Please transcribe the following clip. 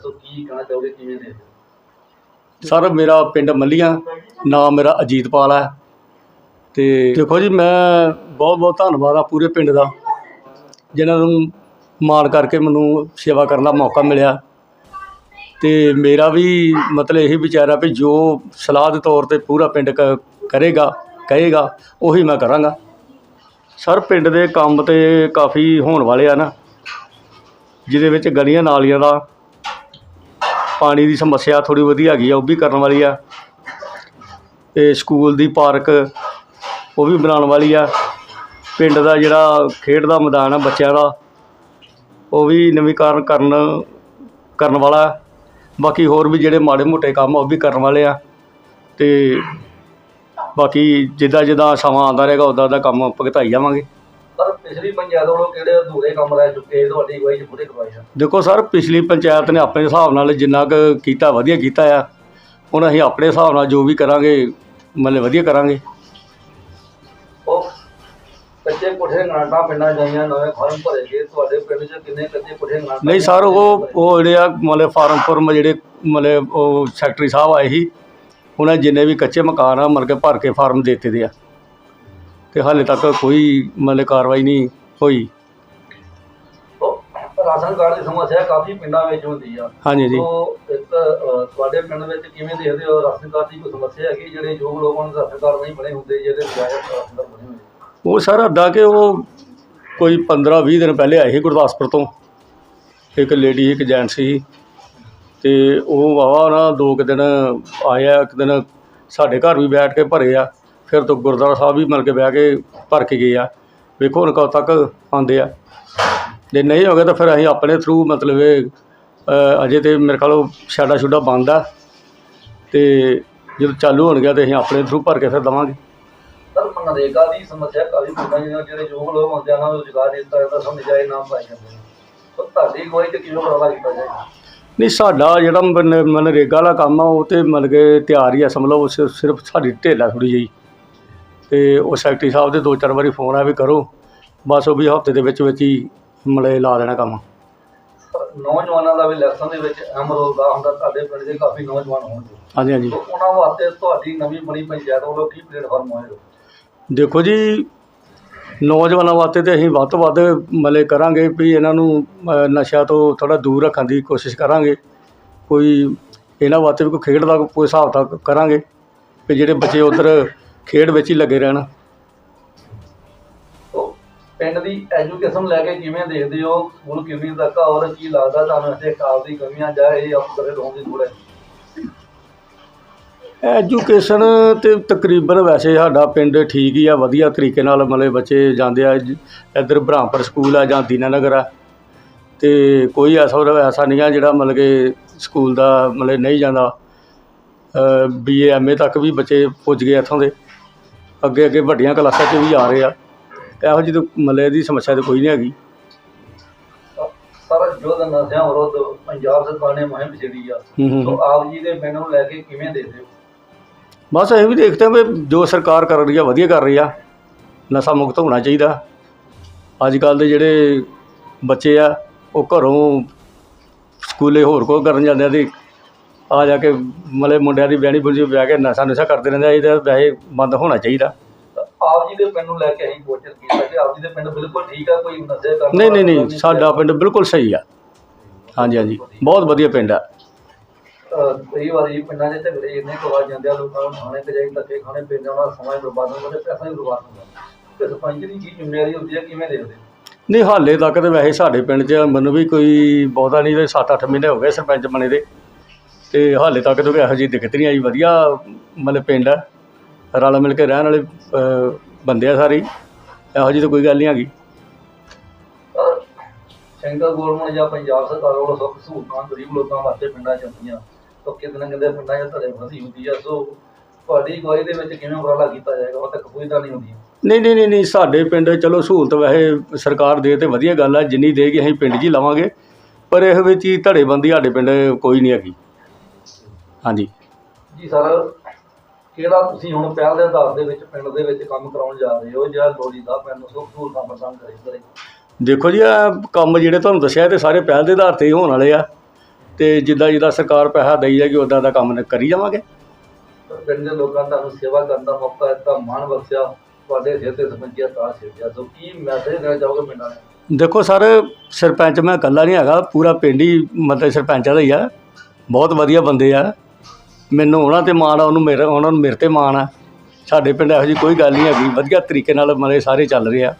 ਦੱਸੋ ਕੀ ਕਹਿਣਾ ਚਾਹੋਗੇ, ਕਿਵੇਂ ਦੇ ਸਰ, ਮੇਰਾ ਪਿੰਡ ਮੱਲੀਆਂ, ਨਾਮ ਮੇਰਾ ਅਜੀਤਪਾਲ ਹੈ। ਤੇ ਦੇਖੋ ਜੀ, ਮੈਂ ਬਹੁਤ ਬਹੁਤ ਧੰਨਵਾਦ ਆ ਪੂਰੇ ਪਿੰਡ ਦਾ, ਜਿਨ੍ਹਾਂ ਨੂੰ ਮਾਣ ਕਰਕੇ ਮੈਨੂੰ ਸੇਵਾ ਕਰਨ ਦਾ ਮੌਕਾ ਮਿਲਿਆ। ਤੇ ਮੇਰਾ ਵੀ ਮਤਲਬ ਇਹ ਵਿਚਾਰਾ ਵੀ ਜੋ ਸਲਾਹ ਦੇ ਤੌਰ ਤੇ ਪੂਰਾ ਪਿੰਡ ਕ- ਕਰੇਗਾ, ਕਹੇਗਾ, ਉਹੀ ਮੈਂ ਕਰਾਂਗਾ। ਸਰ, ਪਿੰਡ ਦੇ ਕੰਮ ਤੇ ਕਾਫੀ ਹੋਣ ਵਾਲੇ ਆ ਨਾ, ਜਿਹਦੇ ਵਿੱਚ ਗਲੀਆਂ ਨਾਲੀਆਂ ਦਾ ਪਾਣੀ ਦੀ ਸਮੱਸਿਆ ਥੋੜੀ ਵਧੀਆ ਹੈਗੀ ਆ, ਉਹ ਵੀ ਕਰਨ ਵਾਲੀ ਆ। ਤੇ ਸਕੂਲ ਦੀ ਪਾਰਕ ਉਹ ਵੀ ਬਣਾਉਣ ਵਾਲੀ ਆ। ਪਿੰਡ ਦਾ ਜਿਹੜਾ ਖੇਡ ਦਾ ਮੈਦਾਨ ਆ ਬੱਚਿਆਂ ਦਾ, ਉਹ ਵੀ ਨਵੀਕਰਨ ਕਰਨ ਕਰਨ ਵਾਲਾ। ਬਾਕੀ ਹੋਰ ਵੀ ਜਿਹੜੇ ਮਾੜੇ ਮੋਟੇ ਕੰਮ ਉਹ ਵੀ ਕਰਨ ਵਾਲੇ ਆ। ਤੇ ਬਾਕੀ ਜਿੱਦਾਂ ਜਿੱਦਾਂ ਸਮਾਂ ਆਉਂਦਾ ਰਹੇਗਾ ਉਦਾਂ ਦਾ ਕੰਮ ਭਗਤਾਈ ਜਾਵਾਂਗੇ। ਪਰ ਪਿਛਲੀ ਪੰਚਾਇਤ ਵੱਲੋਂ ਕਿਹੜੇ ਅਧੂਰੇ ਕੰਮ ਰਹਿ ਚੁੱਕੇ ਤੁਹਾਡੀ ਅਗਵਾਈ 'ਚ ਪੂਰੇ ਕਰਵਾਏ ਆ। ਦੇਖੋ ਸਰ ਪਿਛਲੀ ਪੰਚਾਇਤ ਨੇ ਆਪਣੇ ਹਿਸਾਬ ਨਾਲ ਜਿੰਨਾ ਕੁ ਕੀਤਾ ਵਧੀਆ ਕੀਤਾ ਆ। ਹੁਣ ਅਸੀਂ ਆਪਣੇ ਹਿਸਾਬ ਨਾਲ ਜੋ ਵੀ ਕਰਾਂਗੇ ਮਤਲਬ ਵਧੀਆ ਕਰਾਂਗੇ। ਉਹ ਕੱਚੇ ਕੋਠੇ ਗਰਾਂਟਾਂ ਪਿੰਡਾਂ ਜਾਈਆਂ ਨਵੇਂ ਫਾਰਮ ਭਰੇ ਗਏ ਤੁਹਾਡੇ ਪਿੰਡ 'ਚ ਕਿੰਨੇ ਕੱਚੇ ਕੋਠੇ ਗਰਾਂਟਾਂ ਨਹੀਂ ਸਰ ਉਹ ਉਹ ਜਿਹੜੇ ਆ ਮਤਲਬ ਫਾਰਮ ਫੁਰਮ ਜਿਹੜੇ ਮਤਲਬ ਉਹ ਸੈਕਟਰੀ ਸਾਹਿਬ ਆਏ ਸੀ ਉਹਨਾਂ ਜਿੰਨੇ ਵੀ ਕੱਚੇ ਮਕਾਨ ਆ ਮਤਲਬ ਕਿ ਭਰ ਕੇ ਫਾਰਮ ਦੇ ਦਿੱਤੇ ਦੇ ਆ। ਤੇ ਹਾਲੇ ਤੱਕ ਕੋਈ ਮਤਲਬ ਕਾਰਵਾਈ ਨਹੀਂ ਹੋਈ। ਉਹ ਰਾਸ਼ਨ ਕਾਰਡ ਦੀ ਸਮੱਸਿਆ ਕਾਫੀ ਪਿੰਡਾਂ ਵਿੱਚ ਹੁੰਦੀ ਆ। ਹਾਂਜੀ ਜੀ। ਇੱਕ ਤੁਹਾਡੇ ਪਿੰਡ ਵਿੱਚ ਕਿਵੇਂ ਦੇਖਦੇ ਹੋ ਰਾਸ਼ਨ ਕਾਰਡ ਦੀ ਕੋਈ ਸਮੱਸਿਆ ਹੈਗੀ ਜਿਹੜੇ ਯੋਗ ਲੋਕਾਂ ਨੂੰ ਰਾਸ਼ਨ ਕਾਰਡ ਨਹੀਂ ਬਣੇ ਹੁੰਦੇ ਜਿਹੜੇ ਬਜਾਏ ਰਾਸ਼ਨ ਕਾਰਡ ਬਣੇ ਹੁੰਦੇ ਉਹ ਸਰ ਅੱਦਾ ਕਿ ਉਹ ਕੋਈ 15 20 ਦਿਨ ਪਹਿਲੇ ਆਏ ਸੀ ਗੁਰਦਾਸਪੁਰ ਤੋਂ। ਇੱਕ ਲੇਡੀ ਇੱਕ ਜੈਂਟ ਸੀ। ਤੇ ਉਹ ਵਾਵਾ ਨਾ ਦੋ ਕੁ ਦਿਨ ਆਇਆ ਇੱਕ ਦਿਨ ਸਾਡੇ ਘਰ ਵੀ ਬੈਠ ਕੇ ਭਰੇ ਆ। ਫਿਰ ਤੋਂ ਗੁਰਦੁਆਰਾ ਸਾਹਿਬ ਵੀ ਮਿਲ ਕੇ ਬਹਿ ਕੇ ਭਰ ਕੇ ਗਏ ਆ। ਵੇਖੋ ਹੁਣ ਕਦੋਂ ਤੱਕ ਆਉਂਦੇ ਆ। ਜੇ ਨਹੀਂ ਹੋ ਗਿਆ ਤਾਂ ਫਿਰ ਅਸੀਂ ਆਪਣੇ ਥਰੂ ਮਤਲਬ ਇਹ ਅ, ਅਜੇ ਤੇ ਮੇਰੇ ਖਿਆਲ ਉਹ ਛਾਡਾ ਛੁੱਡਾ ਬੰਦ ਆ। ਤੇ ਜਦੋਂ ਚਾਲੂ ਹੋਣ ਗਿਆ ਤੇ ਅਸੀਂ ਆਪਣੇ ਥਰੂ ਭਰ ਕੇ ਫਿਰ ਦਵਾਂਗੇ। ਸਰ ਮਨਰੇਗਾ ਦੀ ਸਮੱਸਿਆ ਕਾਫੀ ਪਿੰਡਾਂ ਜਿਹਨਾਂ ਜਿਹੜੇ ਯੋਗ ਲੋਕ ਹੁੰਦੇ ਆ ਉਹਨਾਂ ਨੂੰ ਰੁਜ਼ਗਾਰ ਦਿੱਤਾ ਜਾਂਦਾ ਸਭ ਨਜਾਇਜ਼ ਨਾਮ ਪਾਏ ਜਾਂਦੇ ਨੇ। ਤਾਂ ਤੁਹਾਡੀ ਕੋਈ ਤੇ ਕਿਵੇਂ ਉਪਰਾਲਾ ਕੀਤਾ ਜਾਏ? ਨਹੀਂ ਸਾਡਾ ਜਿਹੜਾ ਮਨ- ਮਨਰੇਗਾ ਵਾਲਾ ਕੰਮ ਆ ਉਹ ਤੇ ਮਤਲਬ ਕਿ ਤਿਆਰ ਹੀ ਆ। ਸਮਝ ਲਓ ਉਹ ਸਿਰ- ਸਿਰਫ ਸਾਡੀ ਢੇਲਾ ਥੋੜੀ ਜਿਹੀ। ਤੇ ਉਹ ਸੈਕਟਰੀ ਸਾਹਿਬ ਦੇ ਦੋ ਚਾਰ ਵਾਰੀ ਫੋਨ ਆ ਵੀ ਕਰੋ। ਬਸ ਉਹ ਵੀ ਹਫ਼ਤੇ ਦੇ ਵਿੱਚ ਵਿੱਚ ਹੀ ਮਤਲਬ ਲਾ ਦੇਣਾ ਕੰਮ। ਨੌਜਵਾਨਾਂ ਦਾ ਵੀ ਇਲੈਕਸ਼ਨ ਦੇ ਵਿੱਚ ਅਹਿਮ ਰੋਲ ਦਾ ਹੁੰਦਾ ਤੁਹਾਡੇ ਪਿੰਡ ਦੇ ਕਾਫੀ ਨੌਜਵਾਨ ਹੋਣਗੇ। ਹਾਂਜੀ ਹਾਂਜੀ। ਉਹਨਾਂ ਵਾਸਤੇ ਤੁਹਾਡੀ ਨਵੀਂ ਬਣੀ ਪੰਚਾਇਤ ਵੱਲੋਂ ਕੀ ਪਲੇਟਫਾਰਮ ਹੋਏਗਾ ਦੇਖੋ ਜੀ ਨੌਜਵਾਨਾਂ ਵਾਸਤੇ ਤੇ ਅਸੀਂ ਵੱਧ ਤੋਂ ਵੱਧ ਮਤਲਬ ਕਰਾਂਗੇ ਵੀ ਇਹਨਾਂ ਨੂੰ ਅ, ਨਸ਼ਿਆਂ ਤੋਂ ਥੋੜਾ ਦੂਰ ਰੱਖਣ ਦੀ ਕੋਸ਼ਿਸ਼ ਕਰਾਂਗੇ। ਕੋਈ ਇਹਨਾਂ ਵਾਸਤੇ ਵੀ ਕੋਈ ਖੇਡ ਦਾ ਕੋਈ ਹਿਸਾਬ ਤੱਕ ਕਰਾਂਗੇ। ਵੀ ਜਿਹੜੇ ਬੱਚੇ ਉਧਰ ਖੇਡ ਵਿੱਚ ਹੀ ਲੱਗੇ ਰਹਿਣ। ਤੋ ਪਿੰਡ ਦੀ ਐਜੂਕੇਸ਼ਨ ਲੈ ਕੇ ਕਿਵੇਂ ਦੇਖਦੇ ਹੋ? ਸਕੂਲ ਕਿੰਨੀ ਤੱਕ ਆ ਔਰ ਕੀ ਲੱਗਦਾ ਤੁਹਾਨੂੰ ਇੱਥੇ ਕਾਲ ਦੀ ਕਮੀਆਂ ਜਾਂ ਇਹ ਅਫਸਰ ਹੋਣ ਦੀ ਲੋੜ ਹੈ? ਐਜੂਕੇਸ਼ਨ ਤੇ ਤਕਰੀਬਨ ਵੈਸੇ ਸਾਡਾ ਪਿੰਡ ਠੀਕ ਹੀ ਆ ਵਧੀਆ ਤਰੀਕੇ ਨਾਲ ਮਤਲਬ ਬੱਚੇ ਜਾਂਦੇ ਆ ਜ- ਇੱਧਰ ਬ੍ਰਹਮਪੁਰ ਸਕੂਲ ਆ ਜਾਂ ਦੀਨਾਨਗਰ ਆ। ਤੇ ਕੋਈ ਐਸਾ ਐਸਾ ਨਹੀਂ ਆ ਜਿਹੜਾ ਮਤਲਬ ਕਿ ਸਕੂਲ ਦਾ ਮਤਲਬ ਨਹੀਂ ਜਾਂਦਾ। ਬੀਏ ਐਮਏ ਤੱਕ ਵੀ ਬੱਚੇ ਪੁੱਜ ਗਏ ਇੱਥੋਂ ਦੇ। ਅੱਗੇ ਅੱਗੇ ਵੱਡੀਆਂ ਕਲਾਸਾਂ 'ਚ ਵੀ ਆ ਰਹੇ ਆ। ਇਹੋ ਜਿਹੀ ਮਤਲਬ ਦੀ ਸਮੱਸਿਆ ਤਾਂ ਕੋਈ ਨਹੀਂ ਹੈਗੀ। ਸਾਰਾ ਯੁੱਧ ਨਸ਼ਿਆਂ ਵਿਰੁੱਧ ਪੰਜਾਬ ਸਰਕਾਰ ਨੇ ਮੁਹਿੰਮ ਛੇੜੀ ਆ ਹੂੰ। ਆਪ ਜੀ ਦੇ ਪਿੰਡ ਨੂੰ ਲੈ ਕੇ ਕਿਵੇਂ ਦੇਖਦੇ ਹੋ? ਬਸ ਅਸੀਂ ਵੀ ਦੇਖਦੇ ਹਾਂ ਵੀ ਜੋ ਸਰਕਾਰ ਕਰ ਰਹੀ ਆ ਵਧੀਆ ਕਰ ਰਹੀ ਆ। ਨਸ਼ਾ ਮੁਕਤ ਹੋਣਾ ਚਾਹੀਦਾ। ਅੱਜ ਕੱਲ ਦੇ ਜਿਹੜੇ ਬੱਚੇ ਆ ਉਹ ਘਰੋਂ ਸਕੂਲੇ ਹੋਰ ਕੋਈ ਕਰਨ ਜਾਂਦੇ ਆ ਤੇ ਆ ਜਾ ਕੇ ਮਤਲਬ ਮੁੰਡਿਆਂ ਦੀ ਬਹਿਣੀ ਬੁਝੀ ਬਹਿ ਕੇ ਨਸ਼ਾ ਨਸ਼ਾ ਕਰਦੇ ਰਹਿੰਦੇ ਆ ਇਹਦਾ ਵੈਸੇ ਬੰਦ ਹੋਣਾ ਚਾਹੀਦਾ। ਆਪ ਜੀ ਦੇ ਪਿੰਡ ਨੂੰ ਲੈ ਕੇ ਅਸੀਂ ਕੋਸ਼ਿਸ਼ ਕੀਤਾ ਕਿ ਆਪ ਜੀ ਦੇ ਪਿੰਡ ਬਿਲਕੁਲ ਠੀਕ ਆ ਕੋਈ ਨਸ਼ੇ ਕਰਨ ਨਹੀਂ ਨਹੀਂ ਨਹੀਂ ਸਾਡਾ ਪਿੰਡ ਬਿਲਕੁਲ ਸਹੀ ਆ। ਹਾਂਜੀ ਹਾਂਜੀ ਬਹੁਤ ਵਧੀਆ ਪਿੰਡ ਆ। ਕਈ ਵਾਰੀ ਪਿੰਡਾਂ 'ਚ ਝਗੜੇ ਇੰਨੇ ਕੁ ਵੱਜ ਜਾਂਦੇ ਆ ਲੋਕਾਂ ਨੂੰ ਖਾਣੇ ਤੇ ਜਾਈ ਧੱਕੇ ਖਾਣੇ ਪੈਂਦੇ ਉਹਨਾਂ ਦਾ ਸਮਾਂ ਹੀ ਬਰਬਾਦ ਹੁੰਦਾ ਤੇ ਪੈਸਾ ਹੀ ਬਰਬਾਦ ਹੁੰਦਾ। ਤੇ ਸਰਪੰਚ ਦੀ ਕੀ ਜ਼ਿੰਮੇਵਾਰੀ ਹੁੰਦੀ ਹੈ ਕਿਵੇਂ ਦੇਖਦੇ ਨਹੀਂ ਹਾਲੇ ਤੱਕ ਤੇ ਵੈਸੇ ਸਾਡੇ ਪਿੰਡ 'ਚ ਮੈਨੂੰ ਵੀ ਕੋਈ ਬਹੁਤਾ ਨਹੀਂ ਤੇ 7-8 ਮਹੀਨੇ ਹੋ ਗਏ ਸਰਪੰਚ ਬਣੇ ਦੇ। ਤੇ ਹਾਲੇ ਤੱਕ ਤਾਂ ਕੋਈ ਇਹੋ ਜਿਹੀ ਦਿੱਕਤ ਨਹੀਂ ਆਈ ਵਧੀਆ ਮਤਲਬ ਪਿੰਡ ਆ। ਰਲ ਮਿਲ ਕੇ ਰਹਿਣ ਵਾਲੇ ਬੰਦੇ ਆ ਸਾਰੇ। ਹੀ। ਇਹੋ ਜਿਹੀ ਤਾਂ ਕੋਈ ਗੱਲ ਨਹੀਂ ਹੈਗੀ। ਸੈਂਟਰ ਗਵਰਨਮੈਂਟ ਜਾਂ ਪੰਜਾਬ ਸਰਕਾਰ ਵੱਲੋਂ ਸੁੱਖ ਸਹੂਲਤਾਂ ਗਰੀਬ ਲੋਕਾਂ ਵਾਸਤੇ ਪਿੰਡਾਂ 'ਚ ਹੁੰਦੀਆਂ। ਤਾਂ ਕਿਤੇ ਨਾ ਕਿਤੇ ਪਿੰਡਾਂ 'ਚ ਧੜੇ ਵਧੀ ਹੁੰਦੀ ਆ। ਸੋ ਤੁਹਾਡੀ ਅਗਵਾਈ ਦੇ ਵਿੱਚ ਕਿਵੇਂ ਉਪਰਾਲਾ ਕੀਤਾ ਜਾਏਗਾ? ਉਹ ਤੱਕ ਕੋਈ ਤਾਂ ਨਹੀਂ ਹੁੰਦੀ। ਨਹੀਂ ਨਹੀਂ ਨਹੀਂ ਨਹੀਂ ਸਾਡੇ ਪਿੰਡ ਚਲੋ ਸਹੂਲਤ ਵੈਸੇ ਸਰਕਾਰ ਦੇ ਤੇ ਵਧੀਆ ਗੱਲ ਆ। ਜਿੰਨੀ ਦੇਗੀ ਅਸੀਂ ਪਿੰਡ 'ਚ ਹੀ ਲਵਾਂਗੇ। ਪਰ ਇਹ ਵਿੱਚ ਹੀ ਧੜੇਬੰਦੀ ਸਾਡੇ ਪਿੰਡ ਕੋਈ ਨਹੀਂ ਹੈਗੀ। ਹਾਂਜੀ। ਜੀ ਸਰ ਕਿਹੜਾ ਤੁਸੀਂ ਹੁਣ ਪਹਿਲ ਦੇ ਆਧਾਰ ਦੇ ਵਿੱਚ ਪਿੰਡ ਦੇ ਵਿੱਚ ਕੰਮ ਕਰਾਉਣ ਜਾ ਰਹੇ ਹੋ? ਜਿਹੜਾ ਲੋੜੀਂਦਾ ਪਿੰਡ ਨੂੰ ਸੁੱਖ ਸਹੂਲਤਾਂ ਪ੍ਰਦਾਨ ਕਰੇ ਕਰੇ ਦੇਖੋ ਜੀ ਇਹ ਕੰਮ ਜਿਹੜੇ ਤੁਹਾਨੂੰ ਦੱਸਿਆ ਤੇ ਸਾਰੇ ਪਹਿਲ ਦੇ ਆਧਾਰ ਤੇ ਹੀ ਹੋਣ ਵਾਲੇ ਆ। ਤੇ ਜਿੱਦਾਂ ਜਿੱਦਾਂ ਸਰਕਾਰ ਪੈਸਾ ਦੇਈ ਜਾਏਗੀ ਉਦਾਂ ਦਾ ਕੰਮ ਕਰੀ ਜਾਵਾਂਗੇ। ਪਿੰਡ ਦੇ ਲੋਕਾਂ ਤੁਹਾਨੂੰ ਸੇਵਾ ਕਰਨ ਦਾ ਮੌਕਾ ਦਿੱਤਾ ਮਾਣ ਬਖਸ਼ਿਆ ਤੁਹਾਡੇ ਸਿਰ ਤੇ ਸਮਝਿਆ ਤਾਂ ਸਿਰਜਿਆ ਸੋ ਕੀ ਮੈਸੇਜ ਦੇਣਾ ਚਾਹੋਗੇ ਪਿੰਡਾਂ ਨੂੰ? ਦੇਖੋ ਸਰ ਸਰਪੰਚ ਮੈਂ ਇਕੱਲਾ ਨਹੀਂ ਹੈਗਾ ਪੂਰਾ ਪਿੰਡ ਹੀ ਮਤਲਬ ਸਰਪੰਚਾਂ ਦਾ ਹੀ ਆ। ਬਹੁਤ ਵਧੀਆ ਬੰਦੇ ਆ। ਮੈਨੂੰ ਉਹਨਾਂ ਤੇ ਮਾਣ ਆ, ਉਹਨੂੰ ਮੇਰਾ ਉਹਨਾਂ ਨੂੰ ਮੇਰੇ ਤੇ ਮਾਣ ਆ। ਸਾਡੇ ਪਿੰਡ ਇਹੋ ਜਿਹੀ ਕੋਈ ਗੱਲ ਨਹੀਂ ਹੈਗੀ। ਵਧੀਆ ਤਰੀਕੇ ਨਾਲ ਮਤਲਬ ਸਾਰੇ ਚੱਲ ਰਹੇ ਆ।